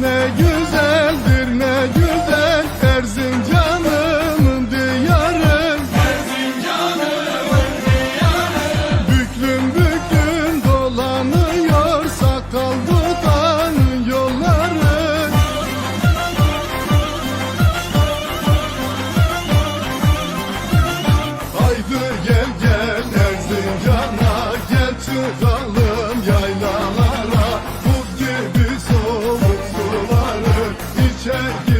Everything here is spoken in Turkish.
ne güzeldir ne güzel Erzincan'ın diyarı. Büklüm büklüm dolanıyor sakal tutan yolları. Haydi gel gel Erzincan'a gel çıkalım Yeah. you